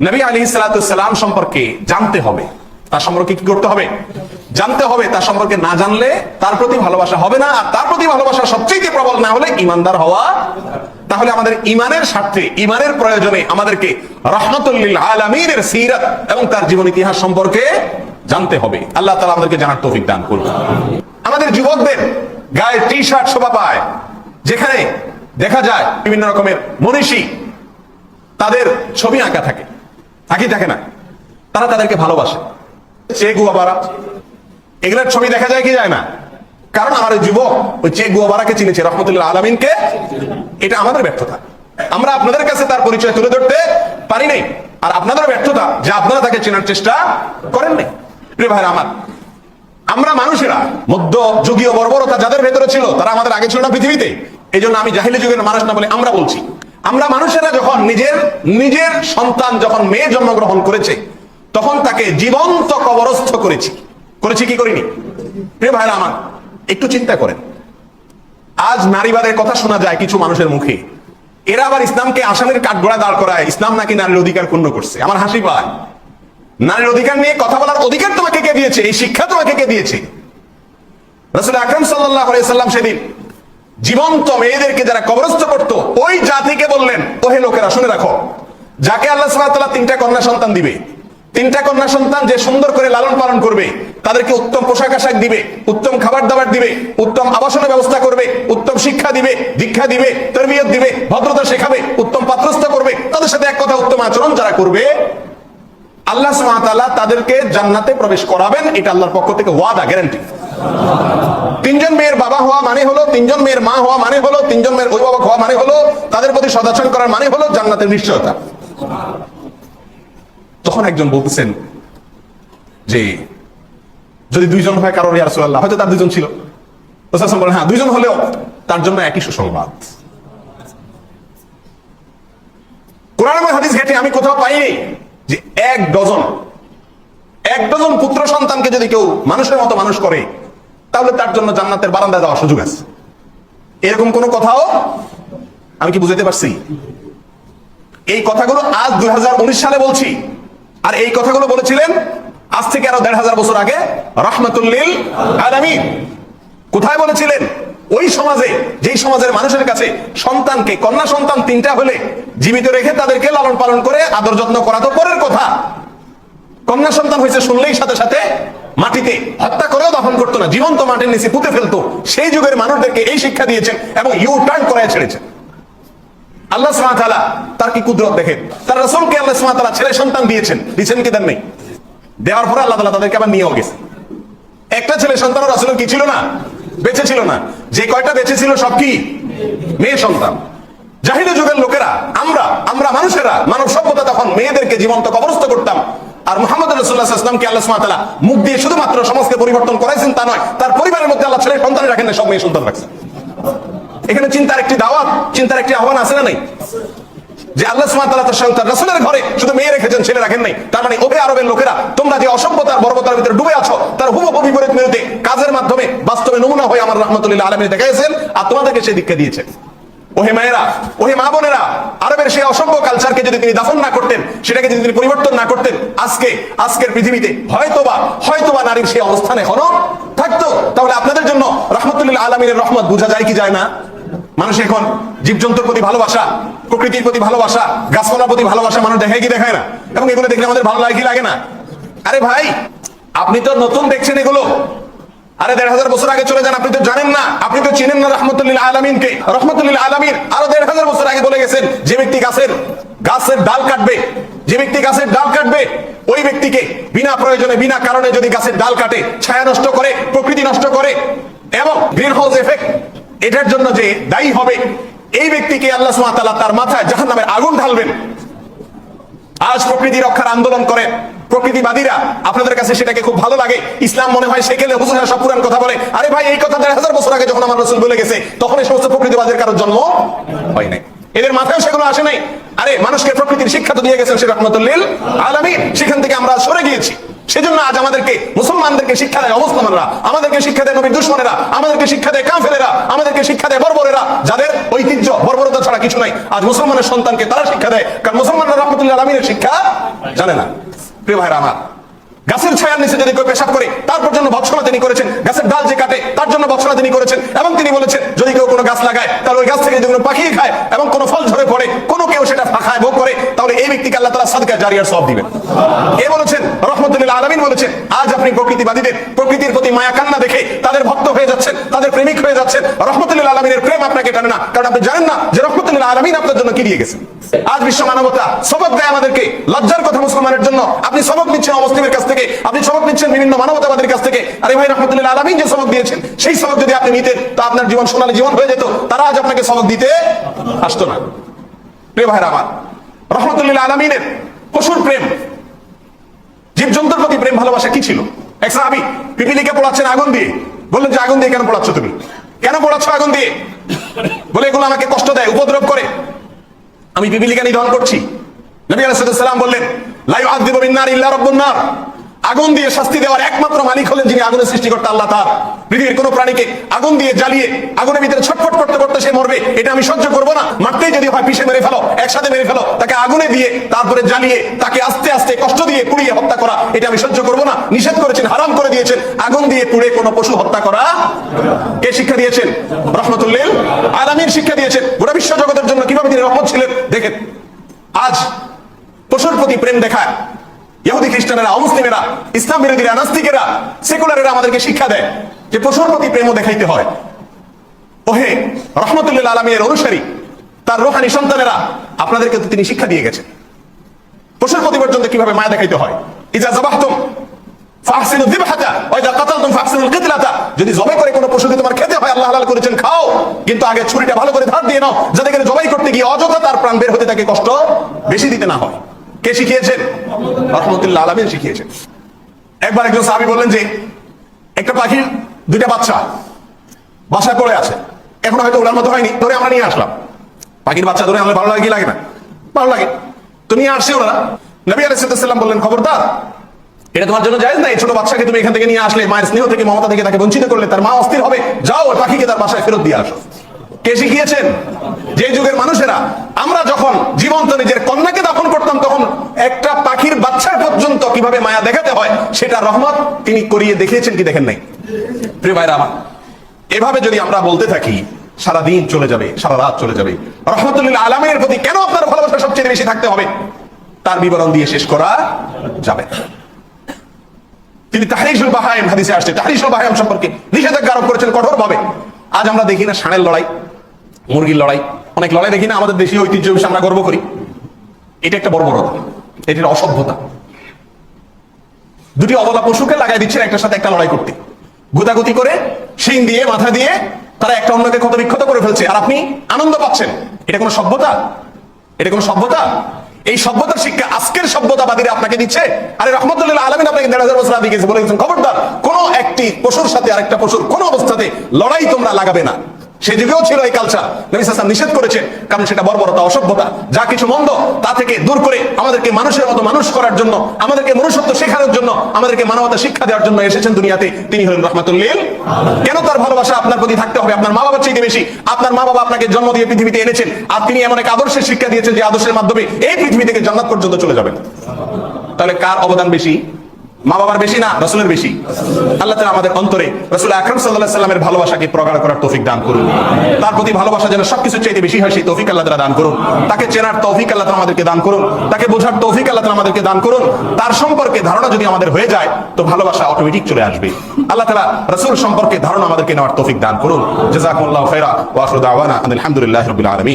নবী আলী সালাম সম্পর্কে জানতে হবে। তার সম্পর্কে কি করতে হবে? জানতে হবে, তার সম্পর্কে না জানলে তার প্রতি ভালোবাসা হবে না। আর তার প্রতি ভালোবাসা সবচেয়ে প্রবল না হলে ইমানদার হওয়া তাহলে আমাদের ইমানের স্বার্থে ইমানের প্রয়োজনে আমাদেরকে রহমতুল্লিল আলমিনের সিরাত এবং তার জীবন ইতিহাস সম্পর্কে জানতে হবে। আল্লাহ তালা আমাদেরকে জানার তৌফিক দান করুন। আমাদের যুবকদের গায়ে টি শার্ট শোভা পায়, যেখানে দেখা যায় বিভিন্ন রকমের মনীষী তাদের ছবি আঁকা থাকে। আঁকি থাকে না। তারা তাদেরকে ভালোবাসে। চে গুয়াবারা। এগুলোর ছবি দেখা যায় কি যায় না? কারণ আমার যুবক, ওই চে গুয়াবারাকে চিনেছে রহমতুল্লাহ আলমিনকে। এটা আমাদের ব্যর্থতা। আমরা আপনাদের কাছে তার পরিচয় তুলে ধরতে পারি নাই। আর আপনাদের ব্যর্থতা যে আপনারা তাকে চেনার চেষ্টা করেন নাই। প্রিয় ভাইরা আমার, আমরা মানুষেরা, মধ্য যুগীয় বর্বরতা যাদের ভেতরে ছিল, তারা আমাদের আগে ছিল না পৃথিবীতে। এই জন্য আমি জাহিলি যুগের মানুষ না বলে আমরা বলছি। আমরা মানুষেরা যখন নিজের নিজের সন্তান যখন মেয়ে জন্মগ্রহণ করেছে, তখন তাকে জীবন্ত কবরস্থ করেছি। করেছি কি করিনি? প্রিয় ভাইরা আমার, একটু চিন্তা করেন। আজ নারীবাদের কথা শোনা যায় কিছু মানুষের মুখে। এরা আবার ইসলামকে আসামের কাঠগড়া দাঁড় করায়, ইসলাম নাকি নারীর অধিকার ক্ষুণ্ণ করছে। আমার হাসি পায়। নারীর অধিকার নিয়ে কথা বলার অধিকার তোমাকে কে দিয়েছে? এই শিক্ষা তোমাকে কে দিয়েছে? রসুল আকরম সাল্লাহ সেদিন জীবন্ত মেয়েদেরকে যারা কবরস্থ করত, ওই জাতিকে লোকেরা শুনে রাখো। যাকে আল্লাহ সাল্লাহ তিনটা কন্যা সন্তান দিবে, তিনটা কন্যা সন্তান যে সুন্দর করে লালন পালন করবে, তাদেরকে উত্তম পোশাক আশাক দিবে, উত্তম খাবার দাবার দিবে, উত্তম আবাসনের ব্যবস্থা করবে, উত্তম শিক্ষা দিবে, দীক্ষা দিবে, তরবিয়ত দিবে, ভদ্রতা শেখাবে, উত্তম পাত্রস্থ করবে, তাদের সাথে এক কথা উত্তম আচরণ যারা করবে, আল্লাহ সুবহানাহু তাদেরকে জান্নাতে প্রবেশ করাবেন, এটা আল্লাহর পক্ষ থেকে ওয়াদা গ্যারান্টি তিনজন মেয়ের বাবা হওয়া মানে হলো, তিনজন মেয়ের মা হওয়া মানে হলো, তিনজন মেয়ের অভিভাবক হওয়া মানে হলো, তাদের প্রতি সদাচরণ করার মানে হলো জান্নাতের নিশ্চয়তা। তখন একজন বলতেছেন যে, যদি দুইজন হয় কারণ ইয়ারসুল্লাহ হয়তো তার দুজন ছিল। বলেন হ্যাঁ দুইজন হলেও তার জন্য একই সুসংবাদ। কোরআন হাদিস ঘেটে আমি কোথাও পাইনি যে এক ডজন এক ডজন পুত্র সন্তানকে যদি কেউ মানুষের মতো মানুষ করে তাহলে তার জন্য জান্নাতের বারান্দায় যাওয়ার সুযোগ আছে। এরকম কোন কথাও আমি কি বুঝাতে পারছি? এই কথাগুলো আজ দুই সালে বলছি। আর এই কথাগুলো বলেছিলেন আজ থেকে আরও দেড় হাজার বছর আগে রহমতুল্লিল আলামিন। কোথায় বলেছিলেন? ওই সমাজে, যেই সমাজের মানুষের কাছে সন্তানকে, কন্যা সন্তান তিনটা হলে জীবিত রেখে তাদেরকে লালন পালন করে, আদর যত্ন করা তো পরের কথা। কন্যা সন্তান হয়েছে শুনলেই সাথে সাথে মাটিতে হত্যা করেও দহন করতো না, জীবন্ত মাটির নিচে পুঁতে ফেলতো। সেই যুগের মানুষদেরকে এই শিক্ষা দিয়েছেন এবং ইউ টার্ন করে ছেড়েছেন। আল্লাহ সুবহানাহু তার কি কুদরত দেখেন? তার রাসূলকে আল্লাহ সুবহানাহু ছেলে সন্তান দিয়েছেন। কি দেন নেই? দেওয়ার আল্লাহ তাআলা তাদেরকে আবার নিয়েও গেছে। একটা ছেলে সন্তান কি ছিল না? বেঁচে ছিল না। যে কয়টা বেঁচে ছিল সব কি? মেয়ে সন্তান। জাহিলি যুগের লোকেরা, আমরা আমরা মানুষেরা মানব সভ্যতা তখন মেয়েদেরকে জীবন্ত কবরস্থ করতাম। আর মোহাম্মদ রসুল্লাহ ইসলামকে আল্লাহ সুবহানাহু মুখ দিয়ে শুধুমাত্র সমাজকে পরিবর্তন করাইছেন তা নয়, তার পরিবারের মধ্যে আল্লাহ ছেলে সন্তান রাখেন সব মেয়ে সন্তান রাখছেন এখানে চিন্তার একটি দাওয়াত, চিন্তার একটি আহ্বান আছে না নাই? যে আল্লাহ সুবহানাহু তার সন্তান রাসূলের ঘরে শুধু মেয়ে রেখেছেন, ছেলে রাখেন নাই। তার মানে আরবের লোকেরা, তোমরা যে অসভ্যতার বর্বতার ভিতরে ডুবে আছো, তার হুবহু বিপরীত কাজের মাধ্যমে বাস্তবে নমুনা হয়ে আমার রহমতুল্লাহ আলমী দেখাইছেন আর তোমাদেরকে সেই দীক্ষা দিয়েছেন ওহে মায়েরা ওহে মা বোনেরা আরবের সেই অসভ্য কালচারকে যদি তিনি দাফন না করতেন, সেটাকে যদি তিনি পরিবর্তন না করতেন, আজকে, আজকের পৃথিবীতে হয়তোবা হয়তোবা নারীর সেই অবস্থানে এখনও থাকতো। তাহলে আপনাদের জন্য রহমতুল্লাহ আলমীর রহমত বোঝা যায় কি যায় না? মানুষ এখন জীবজন্তুর প্রতি ভালোবাসা, প্রকৃতির প্রতি ভালোবাসা, গাছপালার প্রতি ভালোবাসা মানুষ দেখায় কি দেখায় না? এবং এগুলো দেখলে আমাদের ভালো লাগে কি লাগে না? আরে ভাই, আপনি তো নতুন দেখছেন এগুলো। আরে দেড় হাজার বছর আগে চলে যান, আপনি তো জানেন না। আপনি তো চিনেন না রহমতুল্লাহ আলমিনকে। রহমতুল্লাহ আলমিন আরও দেড় হাজার বছর আগে বলে গেছেন, যে ব্যক্তি গাছের গাছের ডাল কাটবে, যে ব্যক্তি গাছের ডাল কাটবে, ওই ব্যক্তিকে বিনা প্রয়োজনে, বিনা কারণে যদি গাছের ডাল কাটে, ছায়া নষ্ট করে, প্রকৃতি নষ্ট করে, এবং গ্রিন হাউস এফেক্ট, এটার জন্য যে দায়ী হবে, এই ব্যক্তিকে আল্লাহ সুবহানাহু তার মাথায় জাহান্নামের আগুন ঢালবেন। আজ প্রকৃতি রক্ষার আন্দোলন করে প্রকৃতিবাদীরা আপনাদের কাছে সেটাকে খুব ভালো লাগে। ইসলাম মনে হয় সেকেলে হুজুর সব পুরান কথা বলে, আরে ভাই, এই কথা দেড় হাজার বছর আগে যখন আমার রসুল বলে গেছে, তখন এই সমস্ত প্রকৃতিবাদের কারোর জন্ম হয় নাই। এদের মাথায় সেগুলো আসে নাই। আরে, মানুষকে প্রকৃতির শিক্ষা তো দিয়ে গেছেন সে রহমতুল্লিল আলমী সেখান থেকে আমরা সরে গিয়েছি। সেজন্য আজ আমাদেরকে মুসলমানদেরকে শিক্ষা দেয় অমুসলমানরা, আমাদেরকে শিক্ষা দেয় নবীর দুশ্মনেরা, আমাদেরকে শিক্ষা দেয় কাফেরেরা, আমাদেরকে শিক্ষা দেয় বর্বরেরা, যাদের ঐতিহ্য, বর্বরতা ছাড়া কিছু নাই। আজ মুসলমানের সন্তানকে তারা শিক্ষা দেয়, কারণ মুসলমানরা রহমতুল্লাহ আলমিনের শিক্ষা জানে না। প্রিয় ভাইরা আমার, গাছের ছায়ার নিচে যদি কেউ পেশাব করে, তারপর জন্য ভৎসনা তিনি করেছেন। গাছের ডাল যে কাটে, তার জন্য ভৎসনা তিনি করেছেন। এবং তিনি বলেছেন, যদি কেউ কোনো গাছ লাগায় তাহলে ওই গাছ থেকে যদি কোনো পাখি খায় এবং কোনো ফল ঝরে পড়ে, কোনো কেউ সেটা ফাঁকায় ভোগ করে এই ব্যক্তিকে আল্লাহ তালা সাদকা জারিয়ার সব দিবেন। এ বলেছেন রহমতুল্লাহ আলমিন বলেছেন, আজ আপনি প্রকৃতিবাদীদের, প্রকৃতির প্রতি মায়া কান্না দেখে তাদের ভক্ত হয়ে যাচ্ছেন, তাদের প্রেমিক হয়ে যাচ্ছেন। রহমতুল্লাহ আলমিনের প্রেম আপনাকে টানে না, কারণ আপনি জানেন না যে রহমতুল্লাহ আলমিন আপনার জন্য কি দিয়ে গেছেন। আজ বিশ্ব মানবতা সবক দেয় আমাদেরকে, লজ্জার কথা মুসলমানের জন্য। আপনি সবক নিচ্ছেন অমুসলিমের কাছ থেকে, আপনি সবক নিচ্ছেন বিভিন্ন মানবতাবাদের কাছ থেকে। আরে ভাই রহমতুল্লাহ আলমিন যে সবক দিয়েছেন, সেই সবক যদি আপনি নিতেন, তো আপনার জীবন সোনালী জীবন হয়ে যেত। তারা আজ আপনাকে সবক দিতে আসতো না। প্রিয় ভাইরা আমার রহমতুল্লাহ আলমিনের পশুর প্রেম। জীবজন্তুর প্রতি প্রেম, ভালোবাসা কি ছিল? এক সাহাবি পিপিলিকে পড়াচ্ছেন আগুন দিয়ে। বললেন যে, আগুন দিয়ে কেন পড়াচ্ছ তুমি? কেন পড়াচ্ছ আগুন দিয়ে? বলে, এগুলো আমাকে কষ্ট দেয়, উপদ্রব করে। আমি পিপিলিকা নিধন করছি। নবী আলাইহিসসালাম বললেন, লা ইউআযযিবু বিন-নার ইল্লা রাব্বুন নার। আগুন দিয়ে শাস্তি দেওয়ার একমাত্র মালিক হলেন যিনি আগুনের সৃষ্টিকর্তা, আল্লাহ তার পৃথিবীর কোন প্রাণীকে আগুন দিয়ে জ্বালিয়ে আগুনের ভিতরে ছটফট করতে করতে সে মরবে, এটা আমি সহ্য করব না। মারতেই যদি হয়, পিষে মেরে ফেলো, একসাথে মেরে ফেলো, তাকে আগুনে দিয়ে, তারপরে জ্বালিয়ে, তাকে আস্তে আস্তে কষ্ট দিয়ে পুড়িয়ে হত্যা করা, এটা আমি সহ্য করব না। নিষেধ করেছেন, হারাম করে দিয়েছেন, আগুন দিয়ে পুড়ে কোনো পশু হত্যা করা কে শিক্ষা দিয়েছেন? রহমতুল্লিল আলামিন শিক্ষা দিয়েছেন। গোটা বিশ্ব জগতের জন্য কীভাবে তিনি রহমত ছিলেন? দেখেন, আজ পশুর প্রতি প্রেম দেখায়। ইহুদি খ্রিস্টানেরা, অমুসলিমেরা, ইসলাম বিরোধীরা, নাস্তিকেরা, সেকুলারেরা আমাদেরকে শিক্ষা দেয় যে পশুর প্রতি প্রেমও দেখাইতে হয়। ওহে রহমতুল্লাহ আলমীর অনুসারী, তার রোহানি সন্তানেরা, আপনাদেরকে তো তিনি শিক্ষা দিয়ে গেছেন। পশুর প্রতি পর্যন্ত কীভাবে মায়া দেখাইতে হয়? ইজা জবাহতুম যদি জবাই করে কোনো পশুকে তোমার খেতে হয়, আল্লাহ হালাল করেছেন, খাও। কিন্তু আগে ছুরিটা ভালো করে ধার দিয়ে নাও, যাতে জবাই করতে গিয়ে অযথা তার প্রাণ বের হতে তাকে কষ্ট বেশি দিতে না হয়। কে শিখিয়েছেন? রহমতুল্লাহ আলামিন শিখিয়েছেন। একবার একজন সাহাবী বললেন যে, একটা পাখির দুইটা বাচ্চা বাসায় পড়ে আছে। এখন হয়তো ওনার মতো হয়নি, ধরে আমরা নিয়ে আসলাম। পাখির বাচ্চা ধরে আমাদের ভালো লাগে কি লাগে না? ভালো লাগে। তো নিয়ে আসছে ওনারা। নবী আলাইসাল্লাম বললেন, খবরদার, এটা তোমার জন্য জায়েজ না? এই ছোট বাচ্চাকে তুমি এখান থেকে নিয়ে আসলে মায়ের স্নেহ থেকে মমতা থেকে তাকে বঞ্চিত করলে তার মা অস্থির হবে। যাও, ওই পাখিকে তার বাসায় ফেরত দিয়ে আসো। কে শিখিয়েছেন? যে যুগের মানুষেরা, আমরা যখন জীবন্ত নিজের কন্যাকে দাফন করতাম তখন একটা পাখির বাচ্চার পর্যন্ত কীভাবে মায়া দেখাতে হয়, সেটা রহমত তিনি করিয়ে দেখিয়েছেন কি দেখেন নাই? প্রিয় ভাইরা আমার, এভাবে যদি আমরা বলতে থাকি সারা দিন চলে যাবে, সারা রাত চলে যাবে। রহমতুল্লাহ আলমের প্রতি কেন আপনার ভালোবাসা সবচেয়ে বেশি থাকতে হবে? তার বিবরণ দিয়ে শেষ করা যাবে তিনি বাহাইম হাদিসে আসছে। তাহরিসুল বাহাইম সম্পর্কে নিষেধাজ্ঞা আরোপ করেছেন কঠোর ভাবে আজ আমরা দেখি না ষাঁড়ের লড়াই, মুরগির লড়াই। অনেক লড়াই দেখি না, আমাদের দেশীয় ঐতিহ্য বিষয়ে আমরা গর্ব করি। এটা একটা বর্বরতা এটা একটা অসভ্যতা। দুটি অবলা পশুকে লাগাই দিচ্ছেন একটার সাথে একটা লড়াই করতে। গুতাগুতি করে, শিং দিয়ে, মাথা দিয়ে, তারা একটা অন্যকে ক্ষত বিক্ষত করে ফেলছে। আর আপনি আনন্দ পাচ্ছেন। এটা কোনো সভ্যতা? এটা কোনো সভ্যতা? এই সভ্যতার শিক্ষা আজকের সভ্যতাবাদীরা আপনাকে দিচ্ছে। আরে রহমতুল্লাহ আলমিন আপনাকে দেড় হাজার বছর আগে গেছে বলে গেছেন খবরদার, কোন একটি পশুর সাথে আরেকটা পশুর কোন অবস্থাতে লড়াই তোমরা লাগাবে না। সে যুগেও ছিল এই কালচার নবী সাল্লাম নিষেধ করেছে কারণ সেটা বর্বরতা, অসভ্যতা। যা কিছু মন্দ, তা থেকে দূর করে আমাদেরকে মানুষের মতো মানুষ করার জন্য, আমাদেরকে মনুষ্যত্ব শেখানোর জন্য, আমাদেরকে মানবতা শিক্ষা দেওয়ার জন্য এসেছেন দুনিয়াতে। তিনি হলেন রহমাতুল্লিল কেন তার ভালোবাসা আপনার প্রতি থাকতে হবে? আপনার মা বাবার চাইতে বেশি। আপনার মা বাবা আপনাকে জন্ম দিয়ে পৃথিবীতে এনেছেন, আর তিনি এমন এক আদর্শের শিক্ষা দিয়েছেন যে আদর্শের মাধ্যমে এই পৃথিবী থেকে জান্নাত পর্যন্ত চলে যাবেন। তাহলে কার অবদান বেশি? মা বাবার বেশি না, রসুলের বেশি। আল্লাহ তালা আমাদের অন্তরে রসুল আকরম সাল্লাহ সাল্লামের ভালোবাসাকে প্রগাঢ় করার তৌফিক দান করুন। তার প্রতি ভালোবাসা যেন সবকিছু চাইতে বেশি হয়, সেই তৌফিক আল্লাহ দান করুন। তাকে চেনার তৌফিক আল্লাহ আমাদেরকে দান করুন। তাকে বোঝার তৌফিক আল্লাহ আমাদেরকে দান করুন। তার সম্পর্কে ধারণা যদি আমাদের হয়ে যায়, তো ভালোবাসা অটোমেটিক চলে আসবে। আল্লাহ তালা রসুল সম্পর্কে ধারণা আমাদেরকে নেওয়ার তৌফিক দান করুন। জাজাকুল্লাহ খেরা ওয়াসুদ আওয়ানা আলহামদুলিল্লাহ রবিল আলমী